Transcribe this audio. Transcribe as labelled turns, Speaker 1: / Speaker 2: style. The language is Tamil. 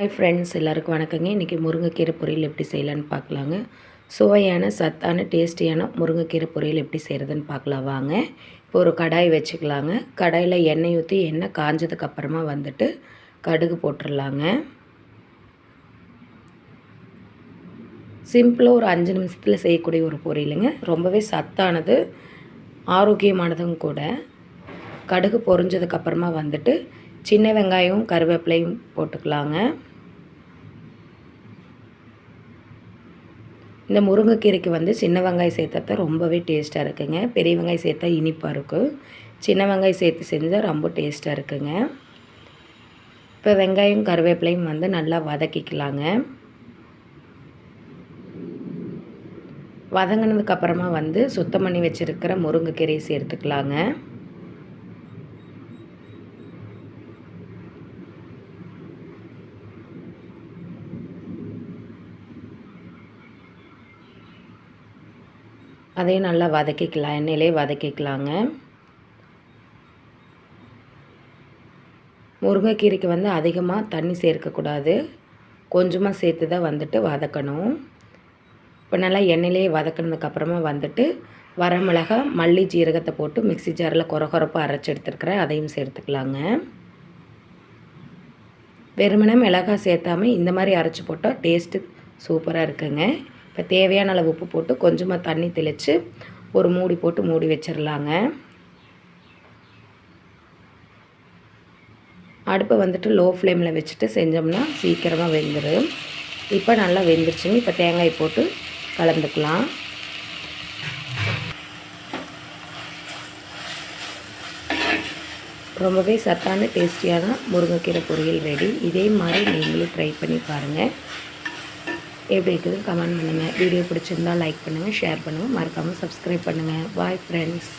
Speaker 1: ஹாய் ஃப்ரெண்ட்ஸ் எல்லாருக்கும் வணக்கங்க. இன்றைக்கி முருங்கைக்கீரை பொரியல் எப்படி செய்யலான்னு பார்க்கலாங்க. சுவையான சத்தான டேஸ்டியான முருங்கைக்கீரை பொரியல் எப்படி செய்கிறதுன்னு பார்க்கலாம் வாங்க. இப்போ ஒரு கடாய் வச்சுக்கலாங்க. கடாயில் எண்ணெய் ஊற்றி எண்ணெய் காஞ்சதுக்கப்புறமா வந்துட்டு கடுகு போட்டுடலாங்க சிம்பிளாக ஒரு அஞ்சு நிமிஷத்தில் செய்யக்கூடிய ஒரு பொரியலுங்க. ரொம்பவே சத்தானது ஆரோக்கியமானதும் கூட. கடுகு பொரிஞ்சதுக்கப்புறமா வந்துட்டு சின்ன வெங்காயம் கருவேப்பிலையும் போட்டுக்கலாங்க. இந்த முருங்கைக்கீரைக்கு வந்து சின்ன வெங்காயம் சேர்த்தா தான் ரொம்பவே டேஸ்ட்டாக இருக்குங்க. பெரிய வெங்காயம் சேர்த்தா இனிப்பாக இருக்கும். சின்ன வெங்காயம் சேர்த்து செஞ்சால் ரொம்ப டேஸ்ட்டாக இருக்குங்க. இப்போ வெங்காயம் கருவேப்பிலையும் வந்து நல்லா வதக்கிக்கலாங்க. வதங்கினதுக்கப்புறமா வந்து சுத்தம் பண்ணி வச்சுருக்கிற முருங்கைக்கீரையை சேர்த்துக்கலாங்க. அதையும் நல்லா வதக்கிக்கலாம் எண்ணெயிலே வதக்கிக்கலாங்க. முருங்கைக்கீரைக்கு வந்து அதிகமாக தண்ணி சேர்க்கக்கூடாது. கொஞ்சமாக சேர்த்து தான் வந்துட்டு வதக்கணும். இப்போ நல்லா எண்ணெயிலே வதக்கினதுக்கப்புறமா வந்துட்டு வரமிளகா மல்லி ஜீரகத்தை போட்டு மிக்சி ஜாரில் குறகுறப்பாக அரைச்சி எடுத்துருக்குறேன். அதையும் சேர்த்துக்கலாங்க. வெறுமனே மிளகாய் சேர்த்தாமல் இந்த மாதிரி அரைச்சி போட்டால் டேஸ்ட்டு சூப்பராக இருக்குங்க. இப்போ தேவையான அளவு உப்பு போட்டு கொஞ்சமாக தண்ணி தெளித்து ஒரு மூடி போட்டு மூடி வச்சிடலாங்க அடுப்பை வந்துட்டு லோ ஃப்ளேமில் வச்சுட்டு செஞ்சோம்னா சீக்கிரமாக வெந்துடும் இப்போ நல்லா வெந்துருச்சுங்க. இப்போ தேங்காய் போட்டு கலந்துக்கலாம். ரொம்பவே சத்தான டேஸ்டியான முருங்கைக்கீரை பொரியல் ரெடி இதே மாதிரி நீங்களும் ட்ரை பண்ணி பாருங்கள் எப்படி இருக்குதுன்னு கமெண்ட் பண்ணுங்கள் வீடியோ பிடிச்சிருந்தால் லைக் பண்ணுங்கள் ஷேர் பண்ணுங்கள் மறக்காமல் சப்ஸ்கிரைப் பண்ணுங்கள் பாய் ஃப்ரெண்ட்ஸ்